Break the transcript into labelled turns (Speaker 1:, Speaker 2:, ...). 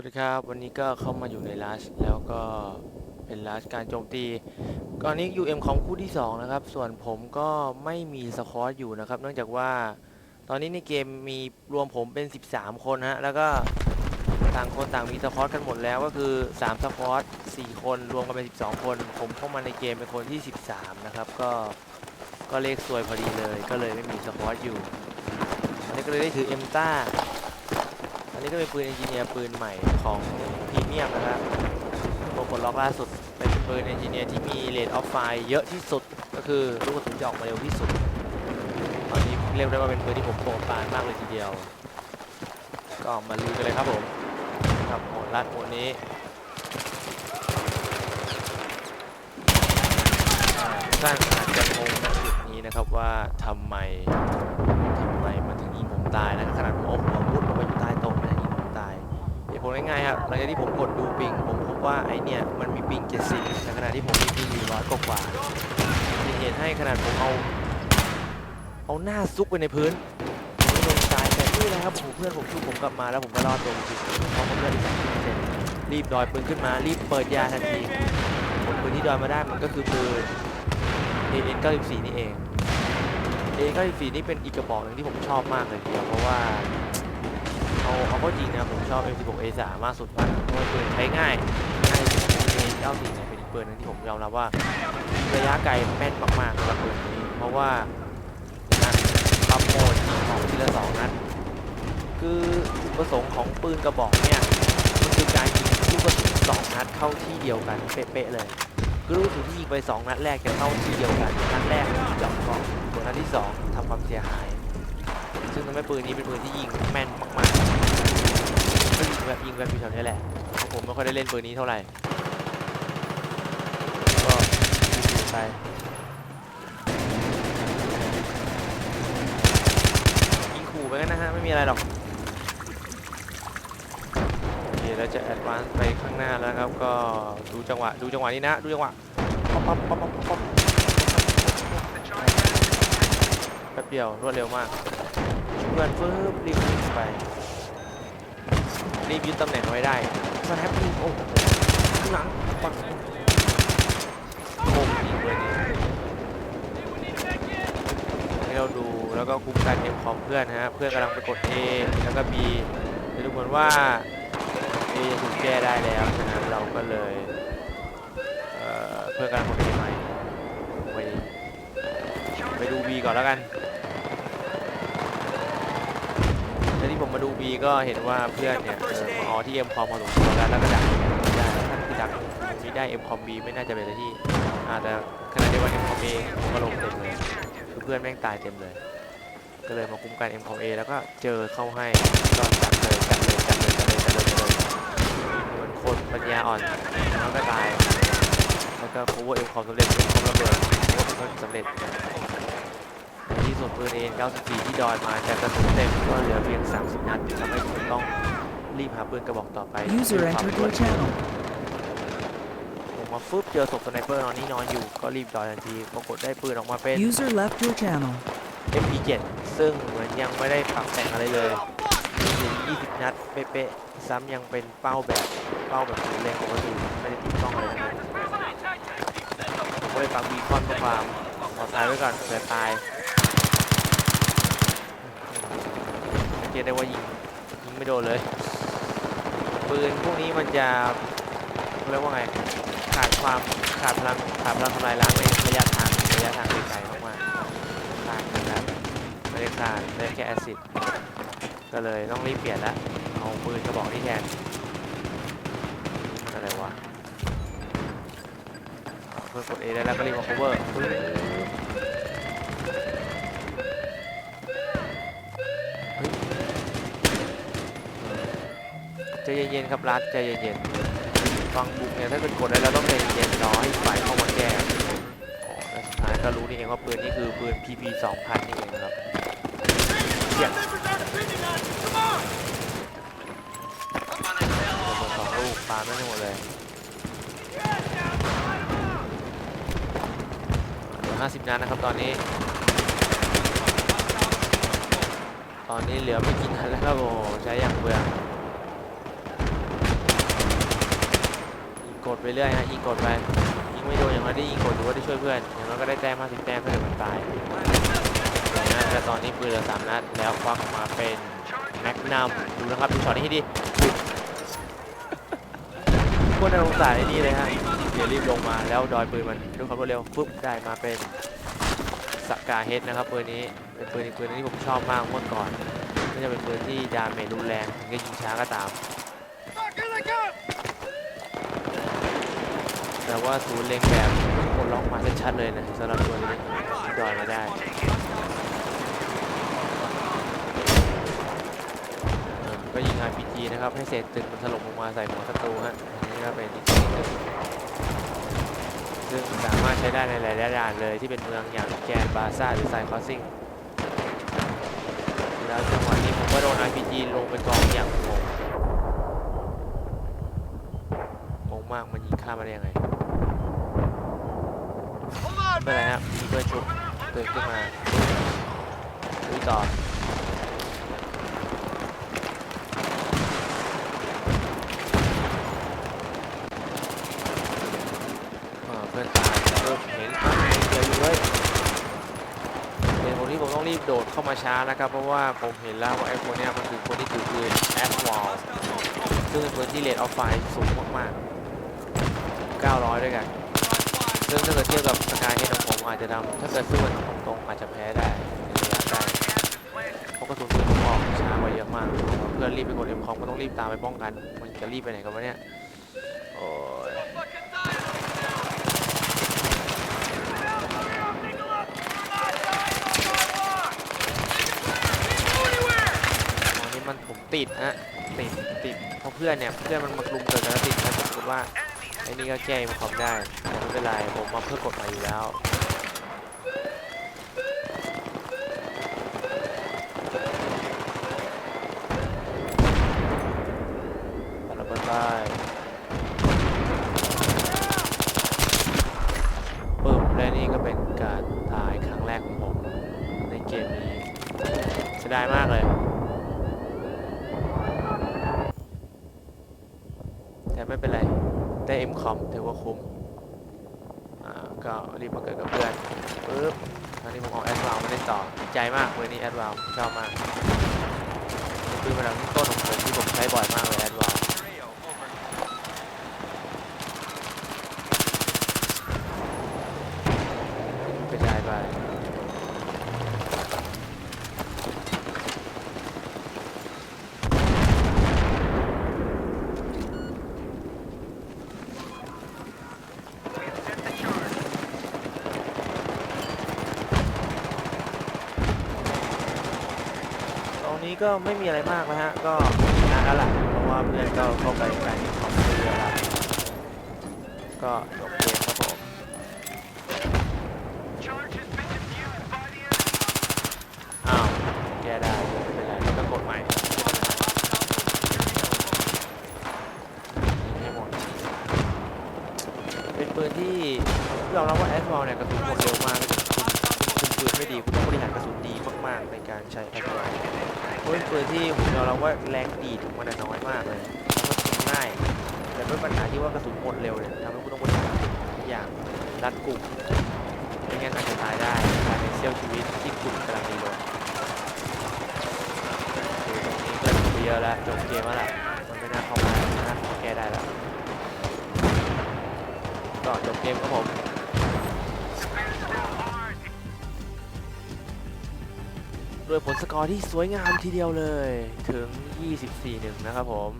Speaker 1: วัสดีครับ วันนี้ก็เข้ามาอยู่ในลัชแล้วก็เป็นลัชการโจมตีก่อนนี้ UM ของคู่ที่ 2 นะครับ ส่วนผมก็ไม่มีสควอตอยู่นะครับ เนื่องจากว่าตอนนี้ในเกมมีรวมผมเป็น 13 คนฮะ แล้วก็ต่างคนต่างมีสควอตกันหมดแล้วก็คือ 3 สควอต 4 คนรวมกันเป็น 12 คน ผมเข้ามาในเกมเป็นคนที่ 13 นะครับ ก็ก็เลขสวยพอดีเลย ก็เลยไม่มีสควอตอยู่อันนี้ก็เลยได้ถือเอ็มต้า อันนี้ก็เป็นปืนเอนจิเนียร์ปืนใหม่ของพรีเมียมนะครับตัวปลดล็อกล่าสุด เป็นปืนเอนจิเนียร์ที่มีเรทออฟไฟเยอะที่สุด ก็คือลูกกระสุนจะออกมาเร็วที่สุด ตอนนี้เรียกได้ว่าเป็นปืนที่ผมโปรดปานมากเลยทีเดียว ก็มาลุยกันเลยครับผมกับโหมลัดโหนี้อ่าทุกท่านอาจจะงงณจุดนี้นะครับว่าทำไมทำไมมันถึงยิงผมตายนะขนาดผม ผลง่ายๆครับหลังจากที่ผมกดดูปิง ผมพบว่าไอเนี่ยมันมีปิง 70ในขณะที่ผมมีปิงอยู่ร้อยกว่าเป็นเหตุให้ขนาดผมเอา เอาหน้าซุกไปในพื้นผมโดนตายแต่นี่นะครับผมเพื่อนผมช่วยผมกลับมาแล้วผมก็รอดตัวจริงๆเพราะเพื่อนอีกสามเปอร์เซ็นรีบดอยปืนขึ้นมา รีบเปิดยาทันทีผลปืนที่ดอยมาได้มันก็คือปืน AN94 นี่เองเอ94 นี่เป็นอีกกระบอกหนึ่งที่ผมชอบมากเลยทีเดียวเพราะว่า เอาเอาเข้าจริงนะผมชอบ M16 A3 มากสุดมากเพราะว่าปืนใช้ง่ายง่าย A94 เนี่ยเป็นอีกปืนหนึงที่ผมยอมรับว่าระยะไกลแม่นมากๆสำหรับปืนนี้เพราะว่านะทำโหมดของทีละสองนัดคือจุดประสงค์ของปืนกระบอกเนี่ยมันคือการยิงลูกกระสุนสองนัดเข้าที่เดียวกันเป๊ะๆเลยคือลูกกระสุนที่ยิงไปสองนัดแรกจะเข้าที่เดียวกันนัดแรกเจาะเกาะส่วนอันที่สองทำความเสียหาย ซึ่งทำให้ปืนนี้เป็นปืนที่ยิงแม่นมากๆก็ยิงแบบยิงแบบอยู่แถวนี้แหละผมไม่ค่อยได้เล่นปืนนี้เท่าไหร่ก็ยิงไปยิงขู่ไปกันนะฮะไม่มีอะไรหรอกโอเคเราจะแอดวานซ์ไปข้างหน้าแล้วครับก็ดูจังหวะดูจังหวะนี้นะดูจังหวะป๊อปป๊อปป๊อปป๊อปป๊อปแป๊บเดียวรวดเร็วมาก พื่อนฟึบรีบวิ่งไป รีบยึดตำแหน่งไว้ได้สแนปยิงโอ้ข้างหลังปังโอ้ยิงเลยนี่ให้เราดูแล้วก็คุมการเก็บของเพื่อนนะฮะ เพื่อนกำลังไปกด A แล้วก็ B จะดูเหมือนว่า A จะถูกแก้ได้แล้วฉะนั้นเราก็เลยเเพื่อนกำลังกด A ใหม่ไปไปดู B ก่อนแล้วกันแล้วที่ ผมมาดู B ก็เห็นว่าเพื่อนเนี่ยเออมาอ๋อที่ M คอมพอสมควรแล้วแล้วก็ดักได้ถ้าคือดักมีได้ M คอม B ไม่น่าจะเป็นอะไรที่อาจจะขณะเดียวกัน M คอม A ผมก็ลงเต็มเลยคือเพื่อนแม่งตายเต็มเลย ก็เลยมาคุ้มกัน M คอม A แล้วก็เจอเข้าให้ก็จัดเลยจัดเลยจัดเลยจัดเลยจัดเลยจัดเลยเหมือนคนปัญญาอ่อนแล้วก็ตายแล้วก็ cover M คอมสำเร็จ M คอมระเบิด cover สำเร็จ นปืนเอง94 ที่ดอยมาแต่กระสุนเต็มก็เหลือเพียง 30 นัดทำให้ผมต้องรีบหาปืนกระบอกต่อไป
Speaker 2: User
Speaker 1: ด้วยความ
Speaker 2: entered
Speaker 1: รว
Speaker 2: your
Speaker 1: ดเร็ว
Speaker 2: channel.
Speaker 1: ผมมาฟึบเจอศพสไนเปอร์นอนนี่นอนอยู่ก็รีบดอยทันทีปรากฏได้ปืนออกมาเป็น
Speaker 2: User left your channel.
Speaker 1: MP7 ซึ่งเหมือนยังไม่ได้ปรับแต่งอะไรเลยยิง20 นัดเป๊ะๆซ้ำยังเป็นเป้าแบบเป้าแบบปืนเล็งปกติไม่ได้ติดกล้องอะไรทั้งนั้นผมก็เลยปักบีคอนเพื่อความปลอดภัยไว้ก่อนเผื่อตาย สังเกได้ว่ายิงยิงไม่โดนเลยปืนพวกนี้มันจะเรียกว่าไงขาดความขาดพลังขาดพลังทำลายล้างในระยะทางระยะทางไกลๆมากๆขาดนะครับไม่ได้ขาดได้แค่แอซิดก็เลยต้องรีบเปลี่ยนแล้วเอาปืนกระบอกนี้แทนอะไรวะเพื่อกด A ได้แล้วก็รีบมา cover ใจเย็นๆครับรัดใจเย็นๆฟังบุกเนี่ยถ้าเกิดกดได้แล้วต้องใจเย็นๆรอให้ฝ่ายเข้ามาแก้อ๋อแล้วสุดท้ายก็รู้นี่เองว่าปืนนี่คือปืน PP 2000นี่เองนะครับเสียงระเบิดสองลูกปาไม่ได้หมดเลยเหลือ50นัดนะครับตอนนี้ ตอนนี้เหลือไม่กี่นัดแล้วครับโอ้โหใช้อย่างเบื่อ กดไปเรื่อยฮะยิงกดไปยิงไม่โดนอย่างน้อยได้ยิงกดถือว่าได้ช่วยเพื่อนอย่างน้อยก็ได้แต้ม50แต้มถ้าเกิดมันตายนะแต่ตอนนี้ปืนเหลือสามนัดแล้วควักออกมาเป็นแม็กนัมดูนะครับดูช็อตนี้ให้ดีพวกนักลงสายในนี่เลยฮะเดี๋ยวรีบลงมาแล้วดอยปืนมันด้วยความรวดเร็วปุ๊บได้มาเป็นสกาเฮดนะครับปืนนี้เป็นปืนอีกปืนที่ผมชอบมากเมื่อก่อนก็จะเป็นปืนที่ดาเมจรุนแรงถึงจะยิงช้าก็ตาม แต่ว่าศูนย์เล็งแบบคนล็อกมาชัดๆเลยนะสำหรับตัวนี้ดอยมาได้ก็ยิง RPG นะครับ ให้เศษตึกมันถล่มลงมาใส่หัวศัตรูฮะอันนี้ก็เป็นอีกสิ่งหนึ่งซึ่งสามารถใช้ได้ในหลายๆด่านเลยที่เป็นเมืองอย่างแกนบาซ่าหรือไซคอสซิงแล้วจังหวะนี้ผมก็โดน RPG ลงไปกองอย่างงงงงมากมันยิงข้ามมาได้ยังไง เป็นไรครับเพื่อนชุบตื่นขึ้นมาลุยต่อเพื่อนตายเริ่มเห็นอะเดี๋ยวอยู่เลยเห็นคนที่ผมต้องรีบโดดเข้ามาช้านะครับ เพราะว่าผมเห็นแล้วว่าไอ้คนเนี้ยมันคือคนที่ถือปืนแอสวอลซึ่งเป็นปืนที่เลดออฟไฟสูงมากๆ900 ด้วยกัน ซึ่งถ้าเกิดเทียบกับสกายเฮดของผมอาจจะทำถ้าเกิดสู้กันตรงๆอาจจะแพ้ได้ในระยะใกล้เพราะกระสุนปืนผมออกช้ากว่าเยอะมาก เพื่อนรีบไปกดเอ็มคอมก็ต้องรีบตามไปป้องกัน มันจะรีบไปไหนกันวะเนี่ย โอ้ยตอนนี้มันผมติดฮะติดติดเพราะเพื่อนเนี่ยเพื่อนมันมากลุมเกินกันแล้วติดนะสมมติว่าไอ้นี่ก็แก้มาคอมได้ ไม่เป็นไรผมมาเพื่อกดมาอยู่แล้วปาระเบิดไปปึ๊บและนี่ก็เป็นการตายครั้งแรกของผม ในเกมนี้เสียดายมากเลย แต่ไม่เป็นไร ได้เอ็มคอมถือว่าคุ้ม ก็รีบมาเกิดกับเพื่อนปึ๊บตอนนี้ผมเอาแอดวาวมาเล่นต่อดีใจมากเวอร์นี้แอดวาวชอบมากเป็นปืนประดับต้นของผมที่ผมใช้บ่อยมากเลยแอดวาว ไปได้ไปตรง นี้ก็ไม่มีอะไรมากนะฮะ ก็ชนะแล้วล่ะเพราะว่าเพื่อนก็เข้าไปแข่งของเรือแล้วก็จบเกมครับผมอ้าวแกได้ไม่เป็นไรก็กดใหม่เป็นปืนที่ยอมรับว่าแอดวอลเนี่ยกระสุนหมดเร็วมากคุณคุมปืนไม่ดี คุณต้องบริหารกระสุนดีมากๆในการใช้แอดวอล เพราะเป็นปืนที่ผมยอมรับว่าแรงดีดของมันน้อยมากเลยแล้วก็ยิงง่าย แต่ด้วยปัญหาที่ว่ากระสุนหมดเร็วเนี่ยทำให้คุณต้องบริหารทุกอย่างรัดกลุ่มไม่งั้นอาจจะตายได้ภายในเสี้ยวชีวิตที่คุณกำลังมีลมคือตรงนี้เกิดไปเยอะแล้วจบเกมแล้วแหละมันไม่น่าเข้ามาไม่นะแก้ได้แล้วก็จบเกมครับผม ด้วยผลสกอร์ที่สวยงามทีเดียวเลยถึง 24-1 นะครับผม